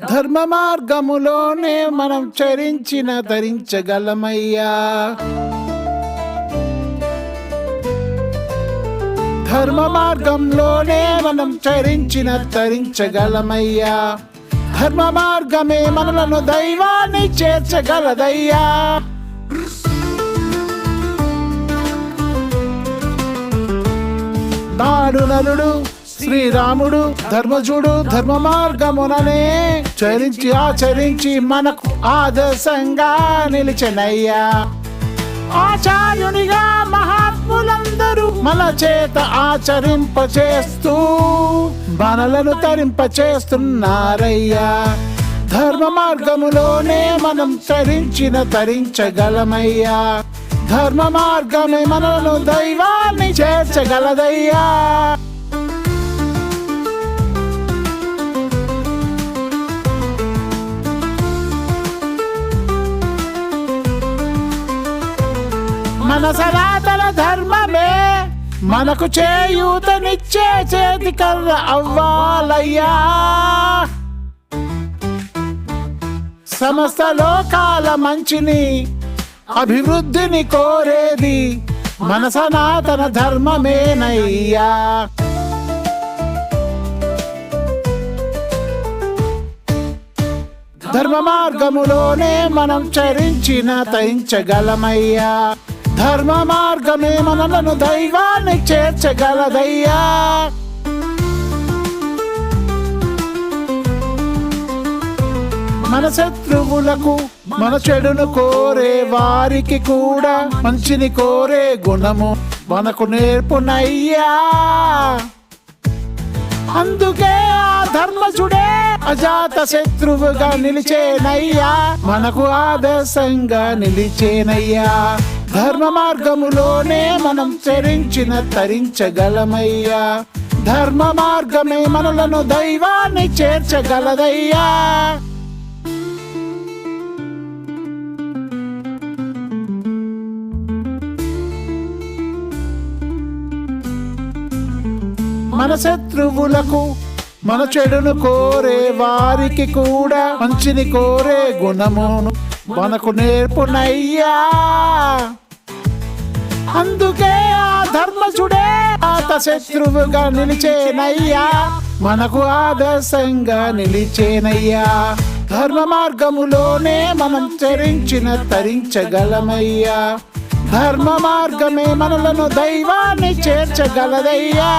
ధర్మ మార్గములోనే మనం చరించిన ధరించగలమయ్యా. ధర్మ మార్గంలోనే మనం చరించిన తరించగలమయ్యా ధర్మ మార్గమే మనలను దైవాన్ని చేర్చగలదయ్యా. నాడు నరుడు శ్రీరాముడు ధర్మజుడు ధర్మ మార్గముననే చరించి ఆచరించి మనకు ఆదర్శంగా నిలిచెనయ్యా. ఆచార్యునిగా మహాత్ములందరూ మన చేత ఆచరింప చేస్తూ మనలను తరింప చేస్తున్నారయ్యా ధర్మ మార్గములోనే మనం తరించిన తరించగలమయ్యా. ధర్మ మార్గమే మనలను దైవాన్ని చేర్చగలదయ్యా. మన సనాతన ధర్మమే. మనకు చేయూతనిచ్చే చేతి కర్ర అవ్వాలయ్యా. సమస్త లోకాల మంచిని అభివృద్ధిని కోరేది మన సనాతన ధర్మమేనయ్యా. ధర్మ మార్గములోనే మనం చరించిన తరించగలమయ్యా ధర్మ మార్గమే మనలను దైవాన్ని చేర్చగలదయ్యా. మన శత్రువులకు మన చెడును కోరే వారికి కూడా మంచిని కోరే గుణము మనకు నేర్పునయ్యా. అందుకే ఆ ధర్మసుడే అజాత శత్రువుగా నిలిచేనయ్యా. మనకు ఆదర్శంగా నిలిచేనయ్యా. ధర్మ మార్గములోనే మనం చరించిన తరించగలమయ్యా. ధర్మ మార్గమే మనలను దైవాన్ని చేర్చగలదయ్యా. మన శత్రువులకు మన చెడును కోరే వారికి కూడా మంచిని కోరే గుణమును మనకు నేర్పునయ్యా. అందుకే ఆ ధర్మజుడే ఆత శత్రువుగా నిలిచేనయ్యా. మనకు ఆదర్శంగా నిలిచేనయ్యా. ధర్మ మార్గములోనే మనం చరించిన తరించగలమయ్యా. ధర్మ మార్గమే మనలను దైవాన్ని చేర్చగలదయ్యా.